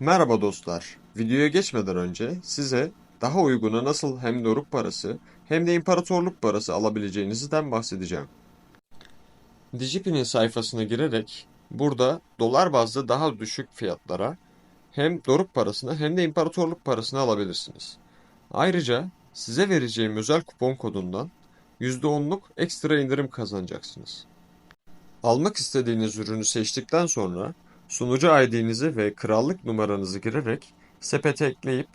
Merhaba dostlar. Videoya geçmeden önce size daha uyguna nasıl hem doruk parası hem de imparatorluk parası alabileceğinizden bahsedeceğim. Digipen'in sayfasına girerek burada dolar bazlı daha düşük fiyatlara hem doruk parasını hem de imparatorluk parasını alabilirsiniz. Ayrıca size vereceğim özel kupon kodundan %10'luk ekstra indirim kazanacaksınız. Almak istediğiniz ürünü seçtikten sonra sunucu ID'nizi ve krallık numaranızı girerek sepete ekleyip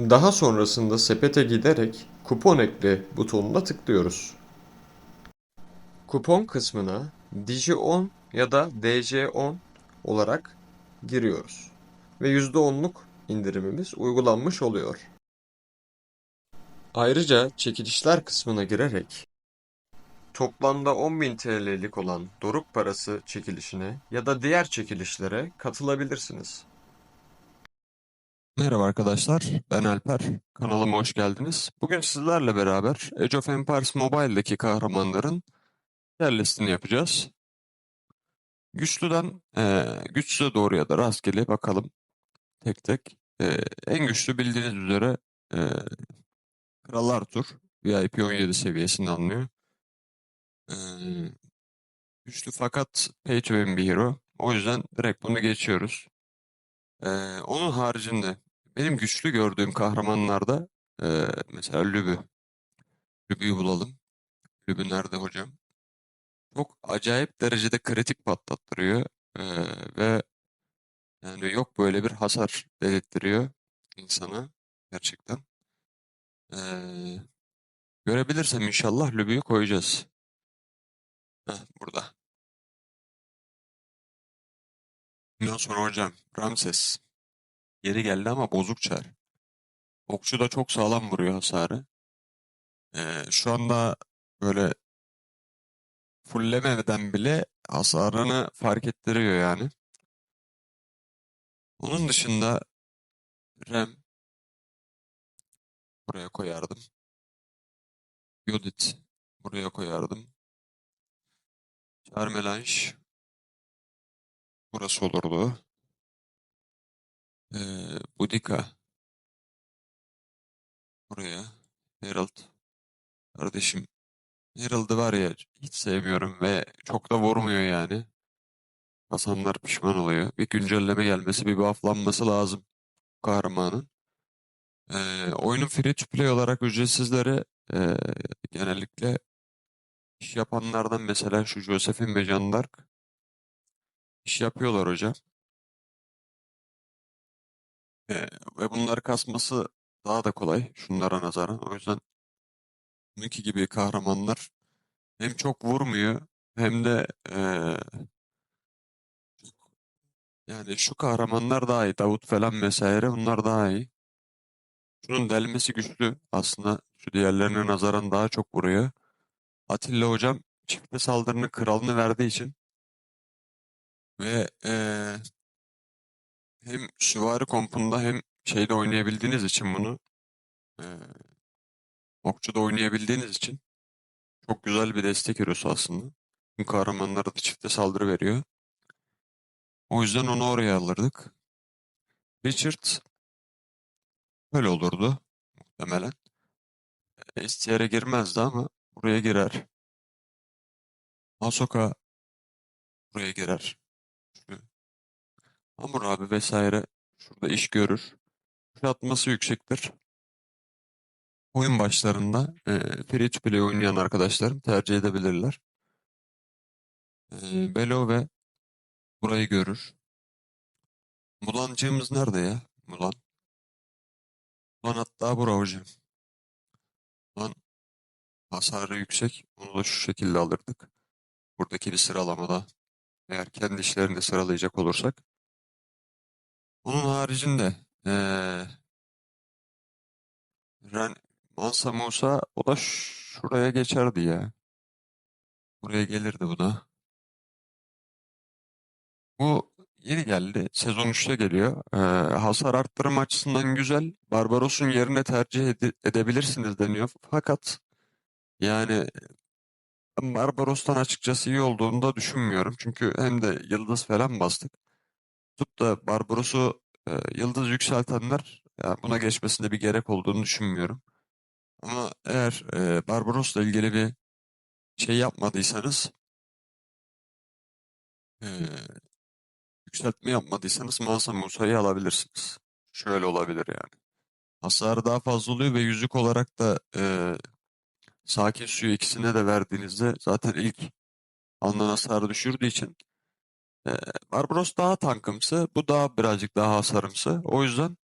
daha sonrasında sepete giderek kupon ekle butonuna tıklıyoruz. Kupon kısmına Digi10 ya da DC10 olarak giriyoruz ve %10'luk indirimimiz uygulanmış oluyor. Ayrıca çekilişler kısmına girerek toplamda 10.000 TL'lik olan doruk parası çekilişine ya da diğer çekilişlere katılabilirsiniz. Merhaba arkadaşlar, ben Alper. Kanalıma hoş geldiniz. Bugün sizlerle beraber Age of Empires Mobile'deki kahramanların tier listini yapacağız. Güçlüden eee güçsüze doğru ya da rastgele bakalım tek tek. Eee, en güçlü bildiğiniz üzere eee Kral Arthur VIP 17 seviyesinde güçlü fakat pay to win bir hero. O yüzden direkt bunu geçiyoruz. Eee, onun haricinde benim güçlü gördüğüm kahramanlarda eee, mesela Lübü. Lübü'yü bulalım. Lübü nerede hocam? Çok acayip derecede kritik patlattırıyor. Eee, ve yani yok böyle bir hasar dedirtiyor insana gerçekten. Eee, görebilirsem inşallah Lübü'yü koyacağız. Heh, burada. Ondan sonra hocam Ramses. Yeri geldi ama bozuk çar. Okçu da çok sağlam vuruyor hasarı. Ee, şu anda böyle fullemeden bile hasarını fark ettiriyor yani. Onun dışında Rem buraya koyardım. Yudit buraya koyardım. Charmelange burası olurdu. Ee, Boudica buraya. Herald. Kardeşim Herald'ı var ya hiç sevmiyorum ve çok da vurmuyor yani. Hasanlar pişman oluyor. Bir güncelleme gelmesi, bir bufflanması lazım kahramanın. Ee, oyunun free to play olarak ücretsizleri ee, genellikle iş yapanlardan mesela şu Josephine ve Jeanne d'Arc iş yapıyorlar hocam. Ee, ve bunları kasması daha da kolay şunlara nazaran. O yüzden bununki gibi kahramanlar hem çok vurmuyor hem de ee, yani şu kahramanlar daha iyi. Davut falan vesaire bunlar daha iyi. Şunun delmesi güçlü aslında. Şu diğerlerine nazaran daha çok vuruyor. Atilla hocam çifte saldırının kralını verdiği için ve ee, hem süvari kompunda hem şeyde oynayabildiğiniz için bunu ee, okçuda oynayabildiğiniz için çok güzel bir destek hero'su aslında. Tüm kahramanlara da çifte saldırı veriyor. O yüzden onu oraya alırdık. Richard böyle olurdu muhtemelen. STR'e girmezdi ama buraya girer. Ahsoka buraya girer. Şu Hammurabi vesaire şurada iş görür. Atması yüksektir. Oyun başlarında e, free to play oynayan arkadaşlarım tercih edebilirler. E, Belo ve burayı görür. Mulancığımız nerede ya? Mulan. Mulan hatta bura hocam. Mulan hasarı yüksek. Onu da şu şekilde alırdık. Buradaki bir sıralamada. Eğer kendi işlerini sıralayacak olursak. Onun haricinde eee Ren Mansa Musa o da şuraya geçerdi ya. Buraya gelirdi bu da. Bu yeni geldi. Sezon 3'te geliyor. Ee, hasar arttırım açısından güzel. Barbaros'un yerine tercih ede- edebilirsiniz deniyor. Fakat yani Barbaros'tan açıkçası iyi olduğunu da düşünmüyorum. Çünkü hem de yıldız falan bastık. tutup da Barbaros'u e, yıldız yükseltenler ya buna geçmesinde bir gerek olduğunu düşünmüyorum. Ama eğer e, Barbaros'la ilgili bir şey yapmadıysanız e, yükseltme yapmadıysanız Mansa Musa'yı alabilirsiniz. Şöyle olabilir yani. Hasarı daha fazla oluyor ve yüzük olarak da e, sakin suyu ikisine de verdiğinizde zaten ilk alınan hasarı düşürdüğü için e, Barbaros daha tankımsı, bu daha birazcık daha hasarımsı. O yüzden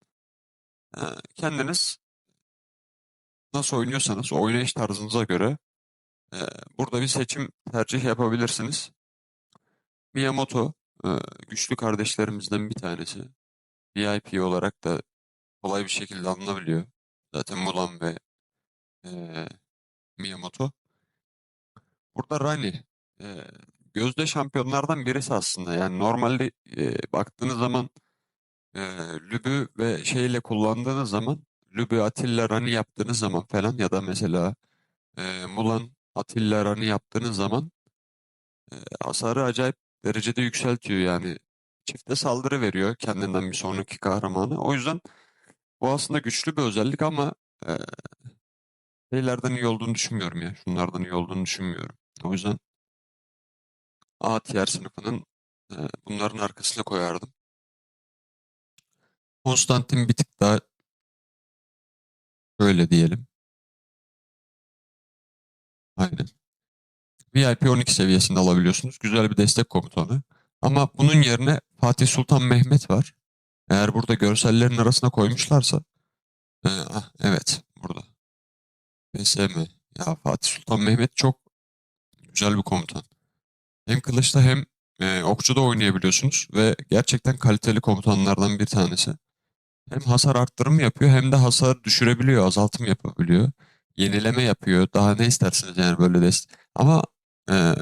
e, kendiniz nasıl oynuyorsanız oynayış tarzınıza göre e, burada bir seçim tercih yapabilirsiniz. Miyamoto e, güçlü kardeşlerimizden bir tanesi. VIP olarak da kolay bir şekilde alınabiliyor. Zaten Mulan ve e, Miyamoto. Burada Rani e, gözde şampiyonlardan birisi aslında. Yani normalde e, baktığınız zaman e, Lübü ve şeyle kullandığınız zaman Lübü Atilla Rani yaptığınız zaman falan ya da mesela e, Mulan Atilla Rani yaptığınız zaman e, hasarı acayip derecede yükseltiyor yani. Çifte saldırı veriyor kendinden bir sonraki kahramanı. O yüzden bu aslında güçlü bir özellik ama e, şeylerden iyi olduğunu düşünmüyorum ya. Şunlardan iyi olduğunu düşünmüyorum. O yüzden A tier sınıfının e, bunların arkasına koyardım. Konstantin bir tık daha öyle diyelim. Aynen. VIP 12 seviyesinde alabiliyorsunuz. Güzel bir destek komutanı. Ama bunun yerine Fatih Sultan Mehmet var. Eğer burada görsellerin arasına koymuşlarsa e, ah, evet BSM. Ya Fatih Sultan Mehmet çok güzel bir komutan. Hem kılıçta hem e, okçuda oynayabiliyorsunuz ve gerçekten kaliteli komutanlardan bir tanesi. Hem hasar arttırımı yapıyor hem de hasar düşürebiliyor, azaltım yapabiliyor. Yenileme yapıyor. Daha ne istersiniz yani böyle dest. Ama e,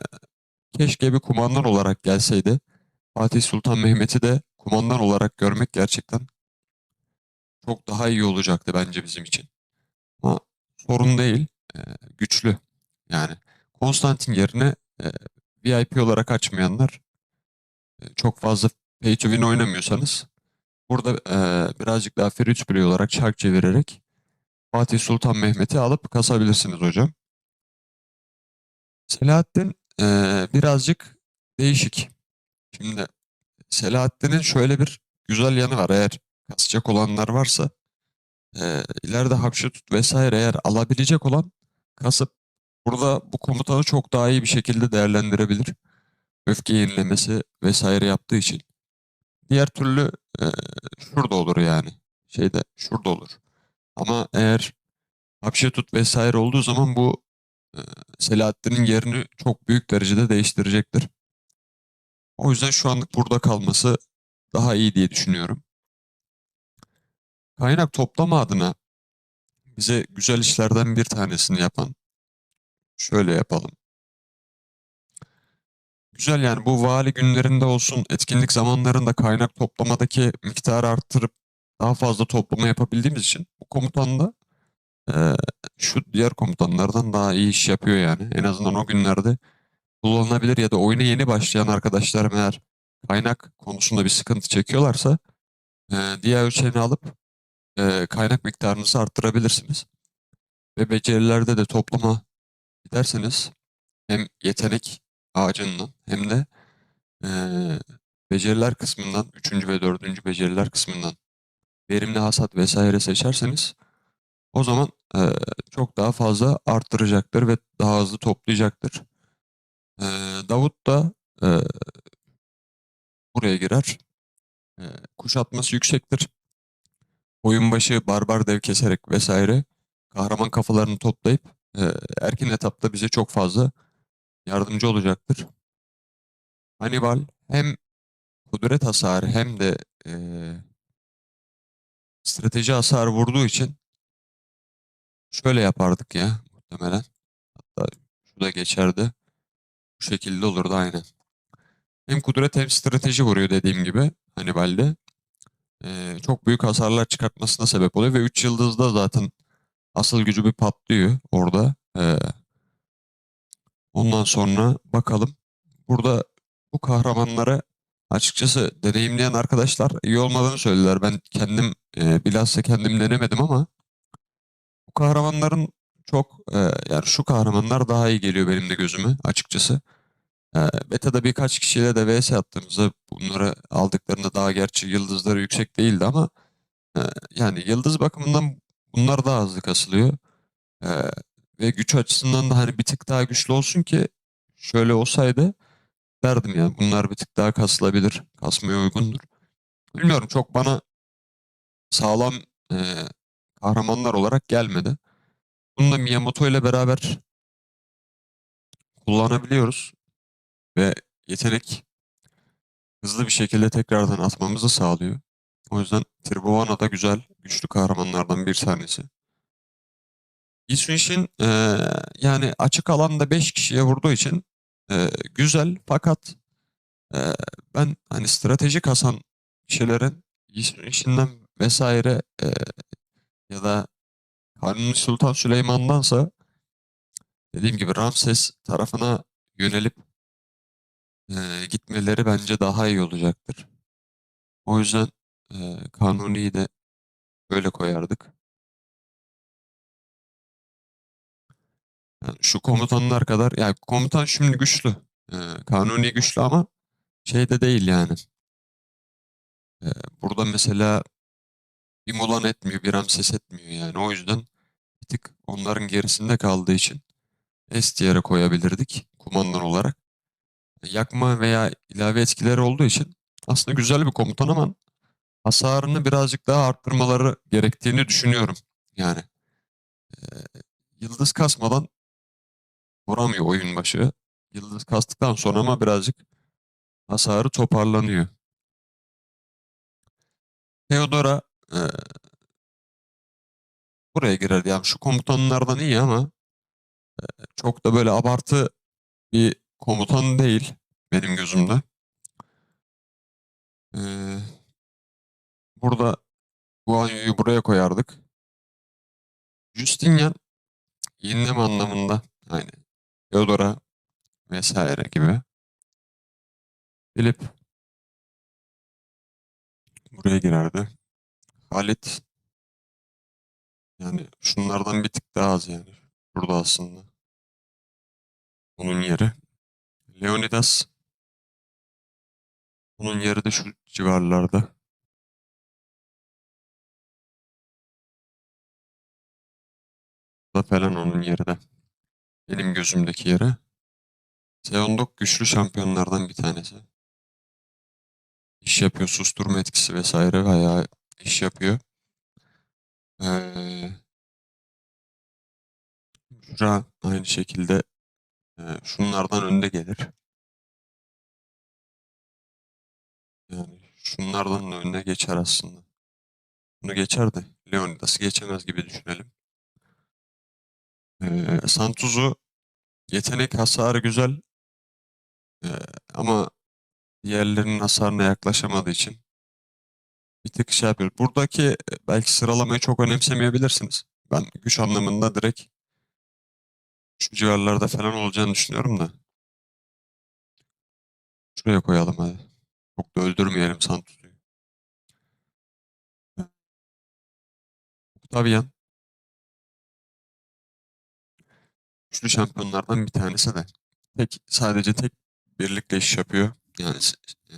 keşke bir kumandan olarak gelseydi. Fatih Sultan Mehmet'i de kumandan olarak görmek gerçekten çok daha iyi olacaktı bence bizim için. Ama sorun değil. e, güçlü. Yani Konstantin yerine e, VIP olarak açmayanlar e, çok fazla pay to win oynamıyorsanız burada e, birazcık daha free to play olarak çark çevirerek Fatih Sultan Mehmet'i alıp kasabilirsiniz hocam. Selahattin e, birazcık değişik. Şimdi Selahattin'in şöyle bir güzel yanı var. Eğer kasacak olanlar varsa e, ileride Hapşutut vesaire eğer alabilecek olan kasıp burada bu komutanı çok daha iyi bir şekilde değerlendirebilir. Öfke yenilemesi vesaire yaptığı için. Diğer türlü e, şurada olur yani. Şeyde şurada olur. Ama eğer Hapşetut vesaire olduğu zaman bu e, Selahattin'in yerini çok büyük derecede değiştirecektir. O yüzden şu anlık burada kalması daha iyi diye düşünüyorum. Kaynak toplama adına bize güzel işlerden bir tanesini yapan şöyle yapalım. Güzel yani bu vali günlerinde olsun, etkinlik zamanlarında kaynak toplamadaki miktarı arttırıp daha fazla toplama yapabildiğimiz için bu komutan da e, şu diğer komutanlardan daha iyi iş yapıyor yani. En azından o günlerde kullanılabilir ya da oyuna yeni başlayan arkadaşlarım eğer kaynak konusunda bir sıkıntı çekiyorlarsa e, diğer ölçeğini alıp e, kaynak miktarınızı arttırabilirsiniz. Ve becerilerde de toplama giderseniz hem yetenek ağacından hem de e, beceriler kısmından, üçüncü ve dördüncü beceriler kısmından verimli hasat vesaire seçerseniz o zaman e, çok daha fazla arttıracaktır ve daha hızlı toplayacaktır. E, Davut da e, buraya girer. E, kuşatması yüksektir. Oyun başı barbar dev keserek vesaire kahraman kafalarını toplayıp e, erken etapta bize çok fazla yardımcı olacaktır. Hannibal hem kudret hasarı hem de e, strateji hasarı vurduğu için şöyle yapardık ya muhtemelen. Hatta şu da geçerdi. Bu şekilde olurdu aynen. Hem kudret hem strateji vuruyor dediğim gibi Hannibal'de. E, çok büyük hasarlar çıkartmasına sebep oluyor ve 3 yıldızda zaten asıl gücü bir patlıyor orada. E, ondan sonra bakalım. Burada bu kahramanlara açıkçası deneyimleyen arkadaşlar iyi olmadığını söylediler. Ben kendim e, bilhassa kendim denemedim ama bu kahramanların çok e, yani şu kahramanlar daha iyi geliyor benim de gözüme açıkçası. E, beta'da birkaç kişiyle de vs attığımızda bunları aldıklarında daha gerçi yıldızları yüksek değildi ama e, yani yıldız bakımından bunlar daha hızlı kasılıyor. E, ve güç açısından da hani bir tık daha güçlü olsun ki şöyle olsaydı derdim ya bunlar bir tık daha kasılabilir. Kasmaya uygundur. Bilmiyorum çok bana sağlam e, kahramanlar olarak gelmedi. Bunu da Miyamoto ile beraber kullanabiliyoruz ve yetenek hızlı bir şekilde tekrardan atmamızı sağlıyor. O yüzden Tribhuvan da güzel, güçlü kahramanlardan bir tanesi. Isuishin e, yani açık alanda 5 kişiye vurduğu için e, güzel fakat e, ben hani strateji kasan kişilerin Isuishin'den vesaire e, ya da Kanuni Sultan Süleyman'dansa dediğim gibi Ramses tarafına yönelip e, gitmeleri bence daha iyi olacaktır. O yüzden e, Kanuni'yi de böyle koyardık. Yani şu komutanlar kadar, yani komutan şimdi güçlü. E, Kanuni güçlü ama şey de değil yani. E, burada mesela bir Mulan etmiyor, bir Ramses etmiyor yani. O yüzden bir tık onların gerisinde kaldığı için S tier'e koyabilirdik kumandan olarak. Yakma veya ilave etkileri olduğu için aslında güzel bir komutan ama hasarını birazcık daha arttırmaları gerektiğini düşünüyorum. Yani e, yıldız kasmadan vuramıyor oyun başı. Yıldız kastıktan sonra ama birazcık hasarı toparlanıyor. Theodora e, buraya girer. Yani şu komutanlardan iyi ama e, çok da böyle abartı bir komutan değil benim gözümde. E, burada Guan Yu'yu buraya koyardık. Justinian yenileme anlamında yani Theodora vesaire gibi. Philip buraya girerdi. Halit yani şunlardan bir tık daha az yani. Burada aslında. Onun yeri. Leonidas onun yeri de şu civarlarda. Da falan onun yeri de. Benim gözümdeki yeri. Seondok güçlü şampiyonlardan bir tanesi. İş yapıyor. Susturma etkisi vesaire bayağı iş yapıyor. Ee, Şura aynı şekilde e, şunlardan önde gelir. Yani şunlardan da önüne geçer aslında. Bunu geçer de Leonidas'ı geçemez gibi düşünelim. Ee, Santuz'u yetenek hasarı güzel ee, ama diğerlerinin hasarına yaklaşamadığı için bir tık şey yapıyor. Buradaki e, belki sıralamayı çok önemsemeyebilirsiniz. Ben güç anlamında direkt şu civarlarda falan olacağını düşünüyorum da. Şuraya koyalım hadi. Çok da öldürmeyelim Santuz'u. Octavian güçlü şampiyonlardan bir tanesi de. Tek, sadece tek birlikte iş yapıyor. Yani e,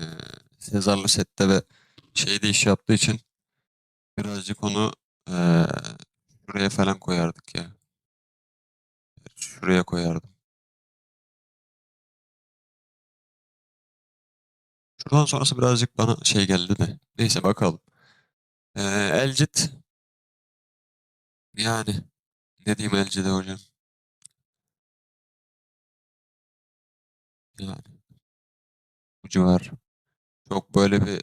Sezar'la sette ve şeyde iş yaptığı için birazcık onu e, şuraya falan koyardık ya. Şuraya koyardım. Şuradan sonrası birazcık bana şey geldi de. Neyse bakalım. Ee, Elcit. Yani. Ne diyeyim Elcit'e hocam? Yani. Bu civar. Çok böyle bir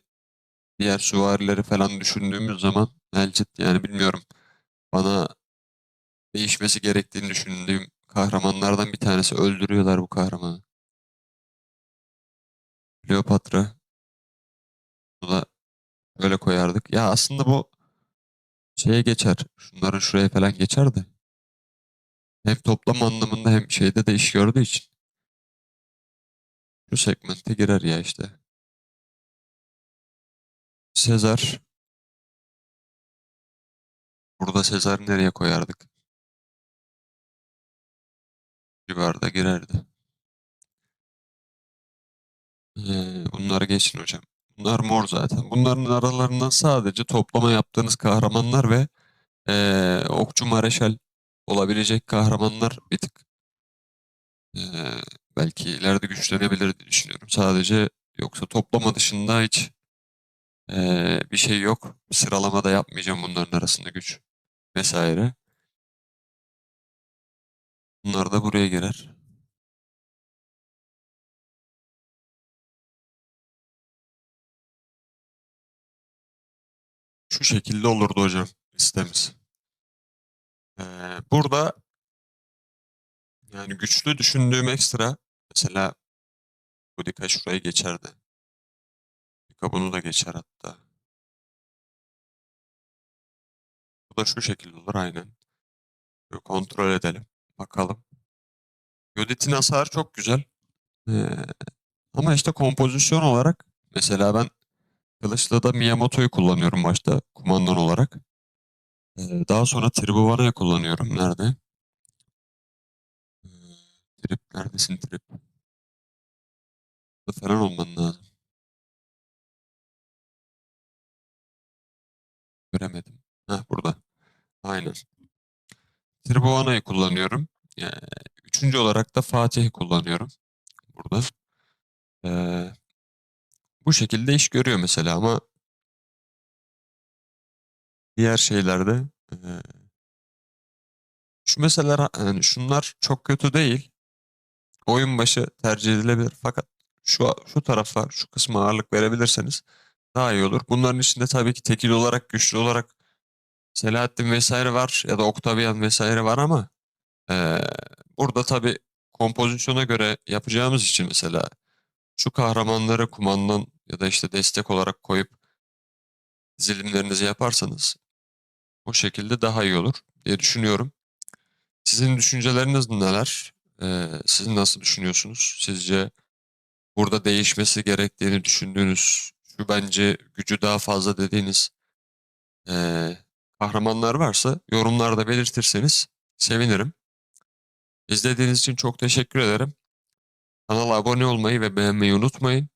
diğer süvarileri falan düşündüğümüz zaman Elcit yani bilmiyorum. Bana değişmesi gerektiğini düşündüğüm kahramanlardan bir tanesi. Öldürüyorlar bu kahramanı. Kleopatra. Bunu da böyle koyardık. Ya aslında bu şeye geçer. Şunların şuraya falan geçer de. Hem toplam anlamında hem şeyde de iş gördüğü için. Şu segmente girer ya işte. Sezar. Burada Sezar'ı nereye koyardık? Civarda girerdi. Ee, bunları geçin hocam. Bunlar mor zaten. Bunların aralarından sadece toplama yaptığınız kahramanlar ve ee, okçu mareşal olabilecek kahramanlar bir tık ee, belki ileride güçlenebilir diye düşünüyorum. Sadece yoksa toplama dışında hiç ee, bir şey yok. Sıralama da yapmayacağım bunların arasında güç vesaire. Bunlar da buraya girer. Şu şekilde olurdu hocam listemiz. Ee, burada yani güçlü düşündüğüm ekstra mesela bu dikkat şuraya geçerdi. Dika bunu da geçer hatta. Bu da şu şekilde olur aynen. Böyle kontrol edelim. Bakalım. Yodit'in hasarı çok güzel. Ee, ama işte kompozisyon olarak mesela ben Kılıçlı'da Miyamoto'yu kullanıyorum başta kumandan olarak. Ee, daha sonra Tribhuvana'yı kullanıyorum. Nerede? Ee, trip neredesin Trip? Burada falan olman lazım. Göremedim. Heh, burada. Aynen. Tribhuvana'yı kullanıyorum. Ee, üçüncü olarak da Fatih'i kullanıyorum. Burada. Ee, bu şekilde iş görüyor mesela ama diğer şeylerde ee, şu mesela yani şunlar çok kötü değil. Oyun başı tercih edilebilir fakat şu şu tarafa şu kısma ağırlık verebilirseniz daha iyi olur. Bunların içinde tabii ki tekil olarak güçlü olarak Selahattin vesaire var ya da Octavian vesaire var ama ee, burada tabii kompozisyona göre yapacağımız için mesela şu kahramanları kumandan ya da işte destek olarak koyup dizilimlerinizi yaparsanız o şekilde daha iyi olur diye düşünüyorum. Sizin düşünceleriniz neler? Ee, siz nasıl düşünüyorsunuz? Sizce burada değişmesi gerektiğini düşündüğünüz, şu bence gücü daha fazla dediğiniz ee, kahramanlar varsa yorumlarda belirtirseniz sevinirim. İzlediğiniz için çok teşekkür ederim. Kanala abone olmayı ve beğenmeyi unutmayın.